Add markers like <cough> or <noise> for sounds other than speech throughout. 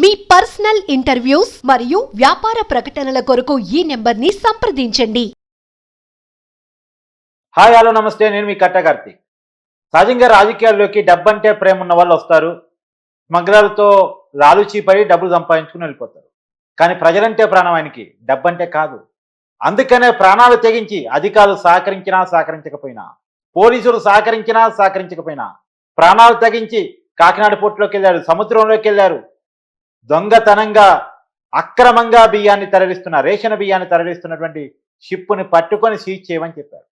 మీ personal interviews మరియు వ్యాపార ప్రకటనల కొరకు ఈ నెంబర్ని సంప్రదించండి. హాయ్ హలో నమస్తే. నేను మీ కట్ట కార్తీక్ సహజంగా రాజకీయాల్లోకి డబ్బంటే ప్రేమ ఉన్న వాళ్ళు వస్తారు. స్మగ్లర్లతో లాలుచీ పడి డబ్బులు సంపాదించుకుని వెళ్ళిపోతారు. కానీ ప్రజలంటే ప్రాణం ఆయనకి. డబ్బంటే కాదు. అందుకనే ప్రాణాలు తెగించి అధికారులు సహకరించినా సహకరించకపోయినా పోలీసులు సహకరించినా సహకరించకపోయినా ప్రాణాలు తెగించి కాకినాడ పోర్టులోకి వెళ్ళారు సముద్రంలోకి వెళ్ళారు దొంగతనంగా అక్రమంగా బియ్యాన్ని తరలిస్తున్న రేషన్ బియ్యాన్ని తరలిస్తున్నటువంటి షిప్పుని పట్టుకొని సీజ్ చేయమని చెప్పారు.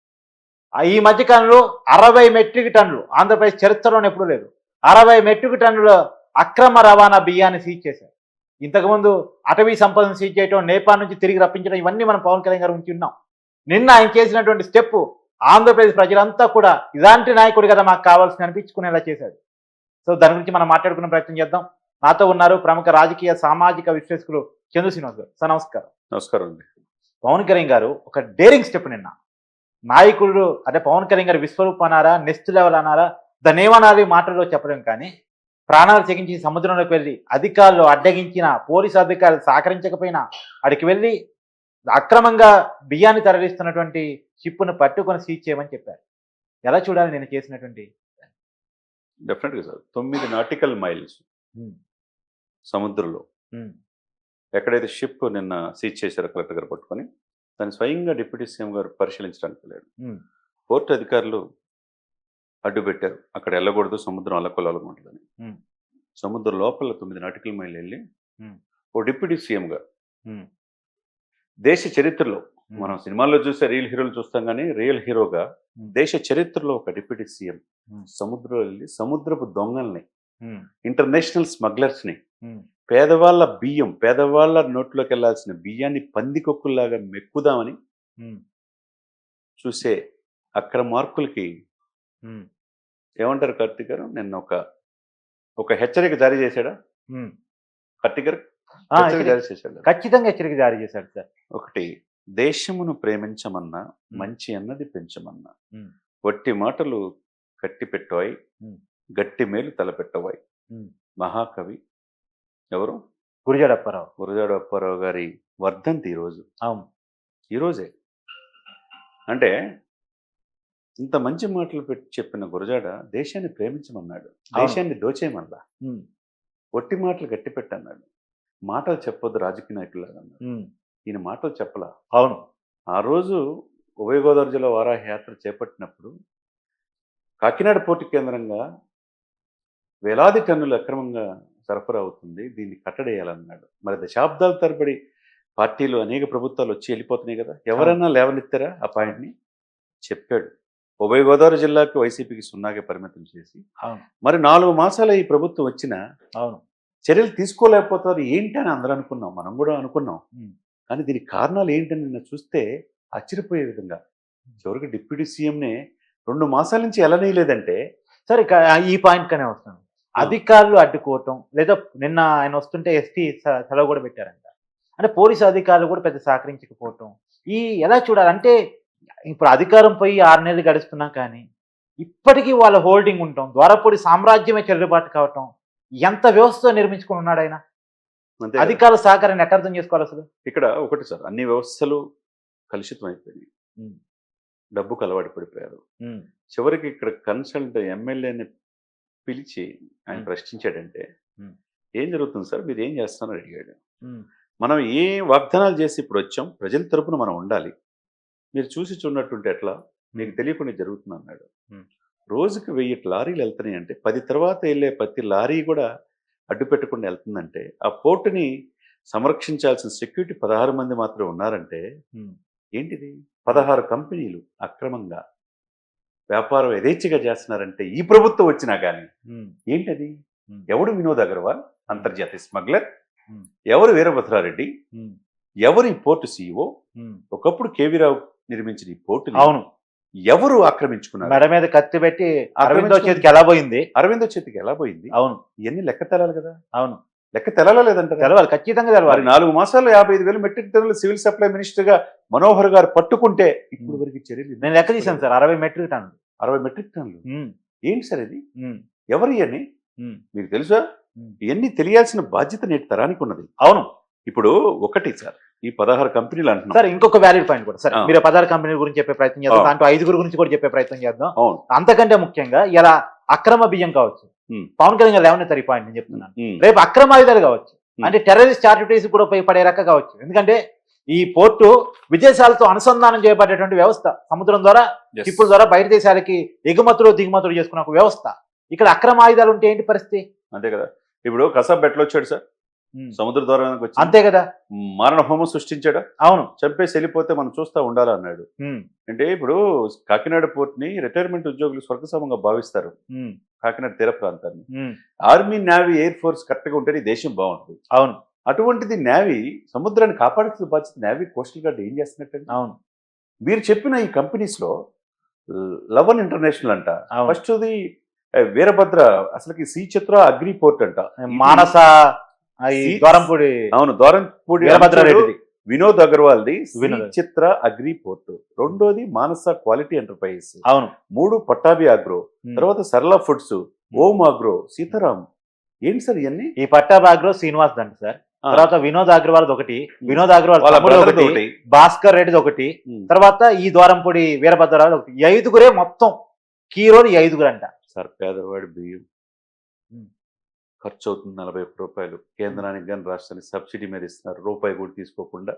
ఈ మధ్య కాలంలో అరవై మెట్రిక్ టన్నులు ఆంధ్రప్రదేశ్ చరిత్రలోనే ఎప్పుడూ లేదు అరవై మెట్రిక్ టన్నుల అక్రమ రవాణా బియ్యాన్ని సీజ్ చేశారు. ఇంతకుముందు అటవీ సంపదను సీజ్ చేయడం నేపాల్ నుంచి తిరిగి రప్పించడం ఇవన్నీ మనం పవన్ కళ్యాణ్ గారు ఉంచి ఉన్నాం నిన్న ఆయన చేసినటువంటి స్టెప్ ఆంధ్రప్రదేశ్ ప్రజలంతా కూడా ఇలాంటి నాయకుడు కదా మాకు కావాల్సింది అనిపించుకునేలా చేశాడు. సో దాని గురించి మనం మాట్లాడుకునే ప్రయత్నం చేద్దాం. నాతో ఉన్నారు ప్రముఖ రాజకీయ సామాజిక విశ్లేషకులు చంద్ర శ్రీనివాస్ గారు. సార్ నమస్కారం. నమస్కారం అండి. పవన్ కళ్యాణ్ గారు ఒక డేరింగ్ స్టెప్ నిన్న. నాయకుడు అంటే పవన్ కళ్యాణ్ గారు విశ్వరూప్ అనారా నెక్స్ట్ లెవెల్ అనారా ఏమనాలి మాటల్లో చెప్పలేం కానీ ప్రాణాలు తెగించి సముద్రంలోకి వెళ్ళి అధికారులు అడ్డగించిన పోలీసు అధికారులు సహకరించకపోయినా అక్కడికి వెళ్ళి అక్రమంగా బియ్యాన్ని తరలిస్తున్నటువంటి షిప్పును పట్టుకొని సీజ్ చేయమని చెప్పారు. ఎలా చూడాలి నేను చేసినటువంటి? డెఫినెట్గా సార్ తొమ్మిది నాటికల్ మైల్స్ సముద్రంలో. ఎక్కడైతే షిప్ నిన్న సీజ్ చేశారో కలెక్టర్ గారు పట్టుకొని దాన్ని స్వయంగా డిప్యూటీ సీఎం గారు పరిశీలించడానికి వెళ్ళాడు. పోర్టు అధికారులు అడ్డు పెట్టారు. అక్కడ వెళ్ళకూడదు సముద్రం ఉమ్. సముద్రం లోపల తొమ్మిది నాటికల్ మైల్ వెళ్ళి. ఓ డిప్యూటీ సీఎం గారు దేశ చరిత్రలో మనం సినిమాల్లో చూస్తే రియల్ హీరోలు చూస్తాం కానీ రియల్ హీరోగా. దేశ చరిత్రలో ఒక డిప్యూటీ సీఎం. సముద్రంలో వెళ్ళి సముద్రపు దొంగల్ని ఇంటర్నేషనల్ స్మగ్లర్స్ని పేదవాళ్ళ బియ్యం పేదవాళ్ళ నోట్లోకి వెళ్ళాల్సిన బియ్యాన్ని పందికొక్కుల్లాగా మెక్కుదామని చూసే అక్రమార్కులకి ఉమ్, ఏమంటారు కార్తీక్ గారు? నిన్న ఒక ఒక హెచ్చరిక జారీ చేశాడా. కార్తీక్ గారు? హెచ్చరిక జారీ చేశాడు ఖచ్చితంగా హెచ్చరిక జారీ చేశాడు సార్. ఒకటి దేశమును ప్రేమించమన్నా మంచి అన్నది పెంచమన్నా. వట్టి మాటలు కట్టి పెట్టవాయి. గట్టి మేలు తలపెట్టవాయి. మహాకవి ఎవరు? గురిజాడప్పారావు. గురజాడ అప్పారావు గారి వర్ధంతి ఈరోజు అవును. ఈరోజే అంటే ఇంత మంచి మాటలు పెట్టి చెప్పిన గురజాడ దేశాన్ని ప్రేమించమన్నాడు. దేశాన్ని దోచేయమన్నా ఉమ్, ఒట్టి మాటలు గట్టి పెట్టన్నాడు. మాటలు చెప్పొద్దు రాజకీయ నాయకులాగా అన్నాడు ఉమ్, ఈయన మాటలు చెప్పలా? అవును. ఆ రోజు ఉభయ గోదావరి జిల్లా వారాహ యాత్ర చేపట్టినప్పుడు కాకినాడ పోర్టు కేంద్రంగా వేలాది టన్నులు అక్రమంగా సరఫరా అవుతుంది దీన్ని కట్టడేయాలన్నాడు. మరి దశాబ్దాల తరబడి పార్టీలు అనేక ప్రభుత్వాలు వచ్చి వెళ్ళిపోతున్నాయి కదా ఎవరైనా లేవనెత్తారా ఆ పాయింట్ని? చెప్పాడు. ఉభయ గోదావరి జిల్లాకి వైసీపీకి సున్నాగా పరిమితం చేసి. మరి నాలుగు మాసాల ఈ ప్రభుత్వం వచ్చినా అవును. చర్యలు తీసుకోలేకపోతారు ఏంటి అని అందరూ అనుకున్నాం మనం కూడా అనుకున్నాం. కానీ దీనికి కారణాలు ఏంటని నిన్న చూస్తే ఆశ్చర్యపోయే విధంగా. చివరికి డిప్యూటీ సీఎంనే రెండు మాసాల నుంచి ఎలనీయలేదంటే సరే ఇక ఈ పాయింట్ కనే వస్తాను. అధికారులు అడ్డుకోవటం లేదా నిన్న ఆయన వస్తుంటే ఎస్పీ సెలవు కూడా పెట్టారంట. అంటే పోలీసు అధికారులు కూడా పెద్ద సహకరించకపోవటం. ఈ ఎలా చూడాలి? అంటే ఇప్పుడు అధికారం పోయి ఆరు నెలలు గడుస్తున్నా కానీ ఇప్పటికీ వాళ్ళ హోల్డింగ్ ఉండటం ద్వారపూడి సామ్రాజ్యమే చెల్లుబాటు కావటం ఎంత వ్యవస్థ నిర్మించుకుని ఉన్నాడు ఆయన. అధికారుల సహకారాన్ని ఎట్ట అర్థం చేసుకోవాలి అసలు? ఇక్కడ ఒకటి సార్ అన్ని వ్యవస్థలు కలుషితం అయిపోయినాయి. డబ్బుకు అలవాటు పడిపోయారు చివరికి ఇక్కడ కన్సల్ట్ ఎమ్మెల్యేని పిలిచి ఆయన. ప్రశ్నించాడంటే. ఏం జరుగుతుంది సార్? మీరు ఏం చేస్తున్నారని అడిగాడు. మనం ఏ వాగ్దానాలు చేసి ఇప్పుడు వచ్చాం ప్రజల తరపున మనం ఉండాలి. మీరు చూసి చూడనట్టుంటే ఎట్లా? మీకు తెలియకుండా జరుగుతుంది అన్నాడు. రోజుకి వెయ్యి లారీలు వెళ్తున్నాయి అంటే పది తర్వాత వెళ్ళే ప్రతి లారీ కూడా అడ్డు పెట్టకుండా వెళ్తుందంటే ఆ పోర్టుని సంరక్షించాల్సిన సెక్యూరిటీ పదహారు మంది మాత్రమే ఉన్నారంటే ఏంటిది? పదహారు కంపెనీలు అక్రమంగా వ్యాపారం యథేచ్ఛగా చేస్తున్నారంటే ఈ ప్రభుత్వం వచ్చినా కానీ ఏంటది? ఎవడు వినోద్ అగర్వాల్? అంతర్జాతీయ స్మగ్లర్. ఎవరు వీరభద్రారెడ్డి? ఎవరు ఈ పోర్టు సీఈఓ. ఒకప్పుడు కేవీరావు నిర్మించిన ఈ పోర్టు అవును. ఎవరు ఆక్రమించుకున్నారు? మెడ మీద కత్తి పెట్టి అరవిందో చేతికి ఎలా పోయింది? అరవిందో చేతికి ఎలా పోయింది? అవును. ఇవన్నీ లెక్క తెలాలి కదా. అవును. లెక్క తెలాలా లేదంట తెలవాలి ఖచ్చితంగా తెలవాలి. నాలుగు మాసాల్లో యాభై ఐదు వేలు మెట్రిక్ టన్నులు సివిల్ సప్లై మినిస్టర్గా మనోహర్ గారు పట్టుకుంటే ఇప్పుడు. వరకు చర్యలు నేను లెక్క తీశాను సార్ అరవై మెట్రిక్ టన్నులు. అరవై మెట్రిక్ టన్నులు. ఉమ్, ఏంటి సార్ ఇది? ఎవరు అని. మీకు తెలుసా. ఇవన్నీ తెలియాల్సిన బాధ్యత నేటి తరానికి ఉన్నది. అవును. ఇప్పుడు ఒకటి సార్ ఈ పదహారు కంపెనీలు అంటున్నాం. సార్ ఇంకొక వ్యాలిడ్ పాయింట్ కూడా. సార్. మీరు పదార్థ కంపెనీ గురించి చెప్పే ప్రయత్నం చేద్దాం. దాంట్లో ఐదుగురు గురించి కూడా చెప్పే ప్రయత్నం చేద్దాం. అవును. అంతకంటే ముఖ్యంగా ఇలా అక్రమ బియ్యం కావచ్చు. పవన్ కళ్యాణ్ గారు లేవనెత్తారు ఈ పాయింట్ నేను చెప్తున్నాను. రేపు అక్రమ ఆయుధాలు కావచ్చు. అంటే టెర్రరిస్ట్ యాక్టివిటీస్ కూడా ఉపయోగపడే రక కావచ్చు. ఎందుకంటే ఈ పోర్టు విదేశాలతో అనుసంధానం చేయబడేటువంటి వ్యవస్థ. సముద్రం ద్వారా. షిప్పుల ద్వారా బయట దేశాలకి ఎగుమతులు దిగుమతులు చేసుకున్న ఒక వ్యవస్థ. ఇక్కడ అక్రమ ఆయుధాలు ఉంటే ఏంటి పరిస్థితి? అంతే కదా. ఇప్పుడు కసాబ్ ఎట్లా వచ్చాడు సార్? సముద్ర ద్వారానికి వచ్చి అంతే కదా. మారణ హోమం సృష్టించాడా? అవును. చంపేసి వెళ్ళిపోతే మనం చూస్తా ఉండాలా అన్నాడు. అంటే ఇప్పుడు కాకినాడ పోర్ట్ని రిటైర్మెంట్ ఉద్యోగులు స్వర్గసమంగా భావిస్తారు. కాకినాడ తీర ప్రాంతాన్ని. ఆర్మీ నేవీ ఎయిర్ ఫోర్స్ కరెక్ట్గా ఉంటే ఈ దేశం బాగుంటుంది. అవును. అటువంటిది నేవీ సముద్రాన్ని కాపాడుతున్న బాధ్యత నేవీ కోస్టల్ గార్డ్ ఏం చేస్తున్నట్టండి? అవును. మీరు చెప్పిన ఈ కంపెనీస్లో లవన్ ఇంటర్నేషనల్ అంట అవును. ఫస్ట్ ది ఆ, వీరభద్ర అసలుకి సి చిత్ర అగ్రి పోర్ట్ అంట. మానస ద్వారంపూడి అవును దూరంపూడి వీరభద్రారెడ్డిది వినోద్ అగర్వాల్ ది వినోద్. Chitra agri port. రెండోది మానస క్వాలిటీ ఎంటర్ప్రైజ్ అవును. మూడు పట్టాభి అగ్రో. తర్వాత సరళ ఫుడ్స్ ఓం అగ్రో సీతారాం. ఏంటి సార్ ఇవన్నీ ఈ పట్టాబాగ్లో శ్రీనివాస్ దండి సార్. తర్వాత వినోద్ అగ్రవాల్ ఒకటి వినోద్ అగ్రవాల్. భాస్కర్ రెడ్డిది ఒకటి. తర్వాత ఈ ద్వారంపూడి వీరభద్రరావు ఒకటి. ఐదుగురే మొత్తం కీరోలు ఈ ఐదుగురు అంట సార్ పేదవాడి బియ్యం. ఖర్చు అవుతుంది నలభై ఒక్క రూపాయలు. కేంద్రానికి కానీ రాష్ట్రానికి సబ్సిడీ మీద ఇస్తున్నారు. రూపాయి కూడా తీసుకోకుండా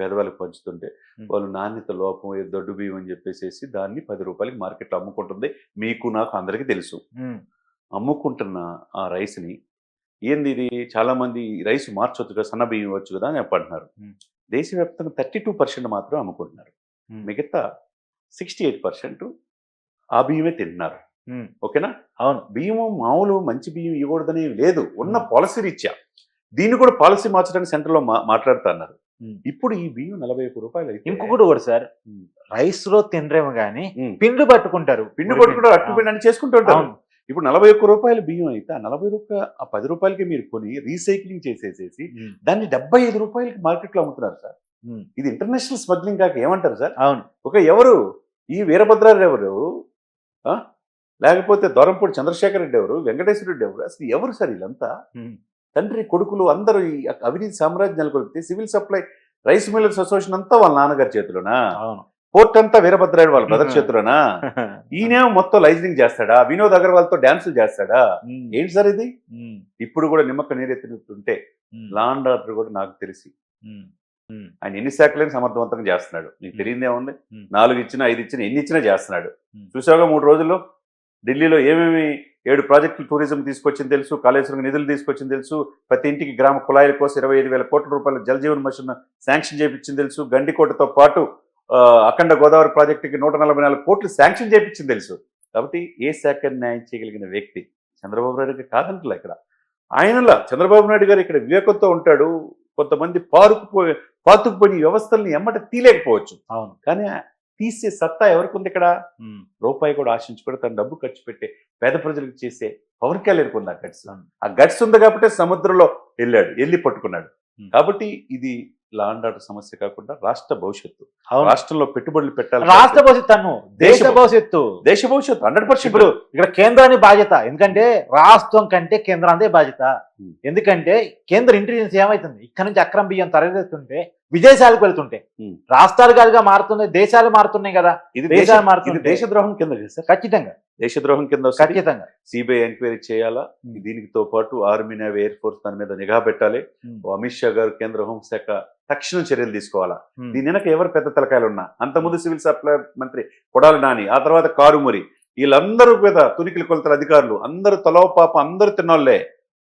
పేదవాళ్ళకి పంచుతుంటే. వాళ్ళు నాణ్యత లోపం ఏ దొడ్డు బియ్యం అని చెప్పేసి దాన్ని పది రూపాయలకి మార్కెట్లో అమ్ముకుంటుంది. మీకు నాకు అందరికీ తెలుసు. అమ్ముకుంటున్న ఆ రైస్ని ఏంది ఇది? చాలా మంది ఈ రైస్ మార్చొచ్చు కదా సన్న బియ్యం ఇవ్వచ్చు కదా అని ఉమ్. దేశవ్యాప్తంగా థర్టీ టూ పర్సెంట్ మాత్రం అమ్ముకుంటున్నారు. మిగతా సిక్స్టీ ఎయిట్ పర్సెంట్ ఆ బియ్యమే తింటున్నారు. ఓకేనా? అవును. బియ్యం మామూలు మంచి బియ్యం ఇవ్వకూడదని లేదు. ఉన్న. పాలసీ రీత్యా. దీన్ని కూడా పాలసీ మార్చడానికి సెంటర్లో మా మాట్లాడుతున్నారు ఉమ్. ఇప్పుడు ఈ బియ్యం నలభై ఒక్క రూపాయలు ఇంకొకటి కూడా సార్. రైస్లో తినరేమో గానీ. పిండి పట్టుకుంటారు. పిండి కొట్టుకుంటారు అట్టు పిండి అని చేసుకుంటూ ఉంటారు. ఇప్పుడు నలభై ఒక్క రూపాయల బియ్యం అయితే ఆ నలభై రూపాయ ఆ పది రూపాయలకి మీరు కొని రీసైక్లింగ్ చేసేసేసి దాన్ని డెబ్బై ఐదు రూపాయలకి మార్కెట్లో అమ్ముతున్నారు సార్. ఇది ఇంటర్నేషనల్ స్మగ్లింగ్ కాక ఏమంటారు సార్? అవును. ఒక ఎవరు? ఈ వీరభద్రారెడ్డి ఎవరు? లేకపోతే దొరంపూడి చంద్రశేఖర్ రెడ్డి ఎవరు? వెంకటేశ్వర రెడ్డి ఎవరు? అసలు ఎవరు సార్ వీళ్ళంతా? తండ్రి కొడుకులు అందరూ ఈ అవినీతి సామ్రాజ్యం నెలకొల్పితే civil supply rice millers association అంతా వాళ్ళ నాన్నగారి చేతిలోనా? అవును. పోర్ట్ అంతా వీరభద్రారెడ్డి వాళ్ళ బ్రదర్ చేతిలోనా? <laughs> ఈయనేమో మొత్తం లైజనింగ్ చేస్తాడా? వినోద్ అగర్వాల్తో డాన్సులు చేస్తాడా ఏంటి సార్ ఇది? ఇప్పుడు కూడా నిమ్మక నీరెత్తినట్టుంటే ఉమ్, లా అండ్ ఆర్డర్ కూడా నాకు తెలిసి ఆయన ఎన్ని శాఖలైనా సమర్థవంతంగా చేస్తున్నాడు? నీకు తెలియదే ఉంది. నాలుగు ఇచ్చినా ఐదు ఇచ్చినా ఎన్ని ఇచ్చినా చేస్తున్నాడు. చూసావుగా మూడు రోజుల్లో ఢిల్లీలో ఏమేమి ఏడు ప్రాజెక్టులు టూరిజం తీసుకొచ్చింది తెలుసు కాళేశ్వరం నిధులు తీసుకొచ్చింది తెలుసు ప్రతి ఇంటికి గ్రామ కుళాయిల కోసం ఇరవై ఐదు వేల కోట్ల రూపాయల జల్ జీవన్ మిషన్ శాంక్షన్ చేయించింది తెలుసు గండికోటతో పాటు అఖండ గోదావరి ప్రాజెక్టుకి నూట నలభై నాలుగు కోట్లు శాంక్షన్ చేయించింది తెలుసు. కాబట్టి ఏ శాఖ న్యాయం చేయగలిగిన వ్యక్తి చంద్రబాబు నాయుడు గారు కాదంటలే ఇక్కడ. ఆయనలా చంద్రబాబు నాయుడు గారు ఇక్కడ వివేకంతో ఉంటాడు. కొంతమంది పారుకుపోయి పాతుకుపోయిన వ్యవస్థల్ని ఎమ్మట తీలేకపోవచ్చు అవును. కానీ తీసే సత్తా ఎవరికి ఉంది ఇక్కడ రూపాయి కూడా ఆశించుకొని తన డబ్బు ఖర్చు పెట్టే పేద ప్రజలకు చేసే పవన్ కళ్యాణ్ ఉంది ఆ గట్స్. ఆ గట్స్ ఉంది కాబట్టి సముద్రంలో వెళ్ళాడు వెళ్ళి పట్టుకున్నాడు. కాబట్టి ఇది లా అండ్ ఆర్డర్ సమస్య కాకుండా రాష్ట్ర భవిష్యత్తు. రాష్ట్రంలో పెట్టుబడులు పెట్టాలి రాష్ట్ర భవిష్యత్తు దేశ భవిష్యత్తు. దేశ భవిష్యత్తు హండ్రెడ్ పర్సెంట్ ఇప్పుడు ఇక్కడ కేంద్రానికి బాధ్యత. ఎందుకంటే రాష్ట్రం కంటే కేంద్రాందే బాధ్యత. ఎందుకంటే కేంద్ర ఇంటెలిజెన్స్ ఏమైతుంది? ఇక్కడ నుంచి అక్రమ బియ్యం తరలిస్తుంటే విదేశాలకు వెళ్తుంటే. రాష్ట్రాలు కాదుగా మారుతున్నాయి దేశాలు మారుతున్నాయి కదా. ఇది దేశాలు మారుతుంటే దేశద్రోహం కింద ఖచ్చితంగా. దేశద్రోహం కింద ఖచ్చితంగా. సిబిఐ ఎంక్వైరీ చేయాలా. దీనితో పాటు ఆర్మీ నేవీ ఎయిర్ ఫోర్స్ దాని మీద నిఘా పెట్టాలి. అమిత్ షా గారు కేంద్ర హోంశాఖ తక్షణం చర్యలు తీసుకోవాలా. దీని వెనక ఎవరు పెద్ద తలకాయలు ఉన్నా అంతకుముందు సివిల్ సప్లై మంత్రి కొడాలి నాని ఆ తర్వాత కారుమురి. వీళ్ళందరూ మీద తునికిలి కొలతల అధికారులు అందరూ తలో పాప అందరూ తిన్నోళ్ళే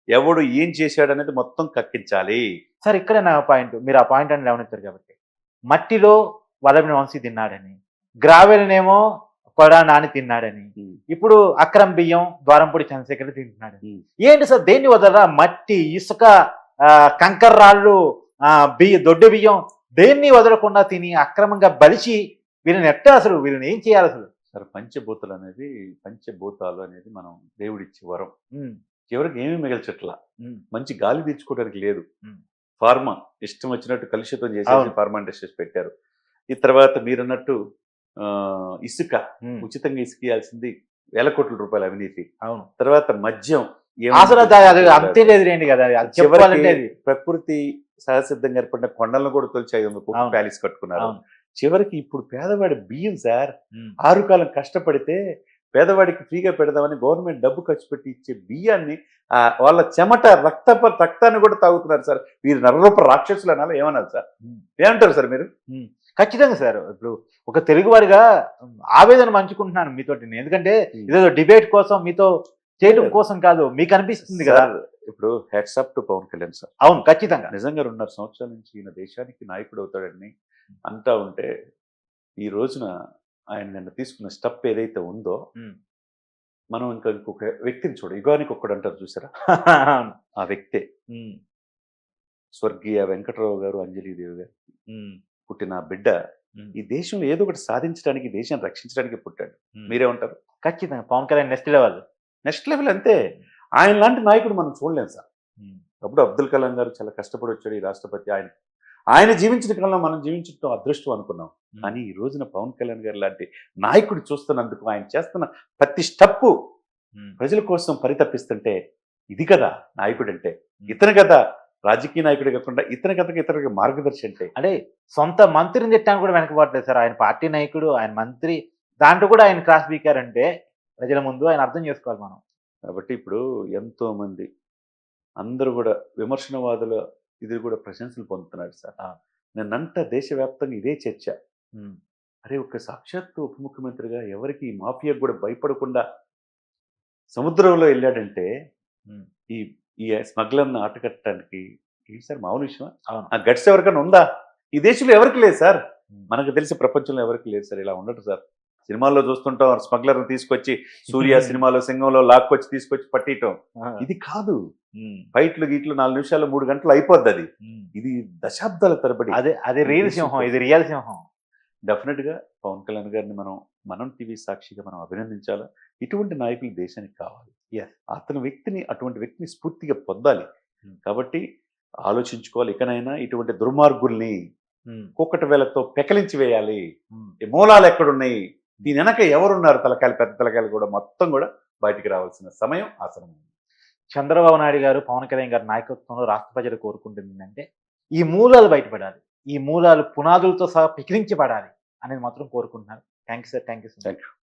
ఎవడు ఏం చేశాడనేది మొత్తం కక్కించాలి. సార్ ఇక్కడ నా పాయింట్. మీరు ఆ పాయింట్ అని లేవనెత్తారు కాబట్టి. మట్టిలో వలమిన వంశీ తిన్నాడని గ్రావెల్నేమో కొడా నాని తిన్నాడని. ఇప్పుడు అక్రమ్ బియ్యం ద్వారంపూడి చంద్రశేఖర్ తింటున్నాడు Hmm. ఏంటి సార్ దేన్ని వదలరా? మట్టి ఇసుక ఆ, కంకర రాళ్ళు ఆ, బియ్య దొడ్డు బియ్యం దేన్ని వదలకుండా తిని అక్రమంగా బలిచి వీళ్ళని ఎట్ట అసలు వీళ్ళని ఏం చేయాలి అసలు? సరే పంచభూతాలు అనేది పంచభూతాలు అనేది మనం దేవుడిచ్చే వరం. చివరికి ఏమీ మిగల్చట్లా మంచి గాలి పీల్చుకోవడానికి లేదు. ఫార్మా ఇష్టం వచ్చినట్టు కలుషితం అవును. ఫార్మా ఇండస్ట్రీస్ పెట్టారు. ఈ తర్వాత మీరన్నట్టు ఆ, ఇసుక ఉచితంగా ఇసుక ఇవ్వాల్సింది వేల కోట్ల రూపాయల అవినీతి. అవును. తర్వాత మద్యం అసలు? అంతే లేదు కదా ప్రకృతి సహసిద్ధంగా ఏర్పడిన కొండలను కూడా తొలిచి ఐదు వందల కోట్ల. ప్యాలెస్ కట్టుకున్నారు. చివరికి ఇప్పుడు పేదవాడి బియ్యం సార్. ఆరు కాలం కష్టపడితే పేదవాడికి ఫ్రీగా పెడదామని గవర్నమెంట్ డబ్బు ఖర్చు పెట్టి ఇచ్చే బియ్యాన్ని ఆ, వాళ్ళ చెమట రక్తప రక్తాన్ని కూడా తాగుతున్నారు సార్ వీరు నరరూప రాక్షసులు అనాలి ఏమన్నారు సార్. ఏమంటారు సార్ మీరు ఖచ్చితంగా సార్ ఇప్పుడు ఒక తెలుగువాడిగా ఆవేదన పంచుకుంటున్నాను నేను. ఎందుకంటే ఇదేదో డిబేట్ కోసం మీతో చేయడం కోసం కాదు మీకు అనిపిస్తుంది కదా ఇప్పుడు heads up to Pawan Kalyan sir అవును ఖచ్చితంగా నిజంగా రెండున్నర సంవత్సరాల నుంచి ఈయన దేశానికి నాయకుడు అవుతాడని అంటా ఉంటే ఈ రోజున ఆయన నిన్న తీసుకున్న స్టెప్ ఏదైతే ఉందో. మనం ఇంకా ఇంకొక వ్యక్తిని చూడ యుగానికి ఒక్కడు అంటారు చూసారా. ఆ వ్యక్తే. స్వర్గీయ వెంకటరావు గారు అంజలీదేవి గారు. పుట్టిన బిడ్డ. ఈ దేశంలో ఏదో ఒకటి సాధించడానికి దేశాన్ని రక్షించడానికి పుట్టాడు. మీరేమంటారు ఖచ్చితంగా Pawan Kalyan next level next level అంతే ఆయన లాంటి నాయకుడు మనం చూడలేం సార్. అప్పుడు అబ్దుల్ కలాం గారు చాలా కష్టపడి వచ్చాడు ఈ రాష్ట్రపతి. ఆయన ఆయన జీవించిన కాలంలో మనం జీవించడం అదృష్టం అనుకున్నాం. కానీ ఈ రోజున పవన్ కళ్యాణ్ గారు లాంటి నాయకుడు చూస్తున్నందుకు ఆయన చేస్తున్న ప్రతి స్టెప్పు. ప్రజల కోసం పరితపిస్తుంటే ఇది కదా నాయకుడు అంటే ఇతని కదా రాజకీయ నాయకుడు కాకుండా ఇతని కథకి ఇతనికి మార్గదర్శి అంటే. అంటే సొంత మంత్రిని తిట్టాను కూడా వెనకబడలేదు సార్. ఆయన పార్టీ నాయకుడు ఆయన మంత్రి దాంట్లో కూడా ఆయన క్రాస్ బీకారంటే ప్రజల ముందు ఆయన అర్థం చేసుకోవాలి మనం. కాబట్టి ఇప్పుడు ఎంతో మంది అందరూ కూడా విమర్శనవాదుల ఇది కూడా ప్రశంసలు పొందుతున్నారు సార్ ఆ. నిన్నంట దేశవ్యాప్తంగా ఇదే చర్చ. అరే ఒక సాక్షాత్తు ఉప ముఖ్యమంత్రిగా ఎవరికి ఈ మాఫియాకు కూడా భయపడకుండా సముద్రంలో వెళ్ళాడంటే. ఈ ఈ స్మగ్లర్ని ఆటకట్టడానికి ఏంటి సార్ మామూలు విషయం. ఆ గట్స్ ఎవరికైనా ఉందా ఈ దేశంలో ఎవరికి లేదు సార్. మనకు తెలిసి ప్రపంచంలో ఎవరికి లేదు సార్ ఇలా ఉండదు సార్ సినిమాల్లో చూస్తుంటాం స్మగ్లర్ని తీసుకొచ్చి సూర్య <laughs> సినిమాలో సింగంలో లాక్కొచ్చి తీసుకొచ్చి పట్టియటం. ఇది కాదు. ఫైట్లు గీట్లు నాలుగు నిమిషాలు మూడు గంటలు అయిపోద్ది అది. ఇది దశాబ్దాల తరబడి అదే అది రియల్ సింహం ఇది రియల్ సింహం డెఫినెట్గా పవన్ కళ్యాణ్ గారిని మనం మనం టీవీ సాక్షిగా మనం అభినందించాలా ఇటువంటి నాయకులు దేశానికి కావాలి. అతని వ్యక్తిని అటువంటి వ్యక్తిని స్ఫూర్తిగా పొందాలి. కాబట్టి ఆలోచించుకోవాలి ఇకనైనా ఇటువంటి దుర్మార్గుల్ని. కుక్కటి వేలతో పెకలించి వేయాలి మూలాలు ఎక్కడున్నాయి దీని వెనక ఎవరున్నారు తలకాయలు పెద్ద తలకాయలు కూడా మొత్తం కూడా బయటికి రావాల్సిన సమయం ఆసనమైంది చంద్రబాబు నాయుడు గారు పవన్ కళ్యాణ్ గారి నాయకత్వంలో రాష్ట్ర ప్రజలు కోరుకుంటుంది ఏంటంటే ఈ మూలాలు బయటపడాలి. ఈ మూలాలు పునాదులతో సహా పికిలించబడాలి అనేది మాత్రం కోరుకుంటున్నారు. Thank you sir. Thank you thank you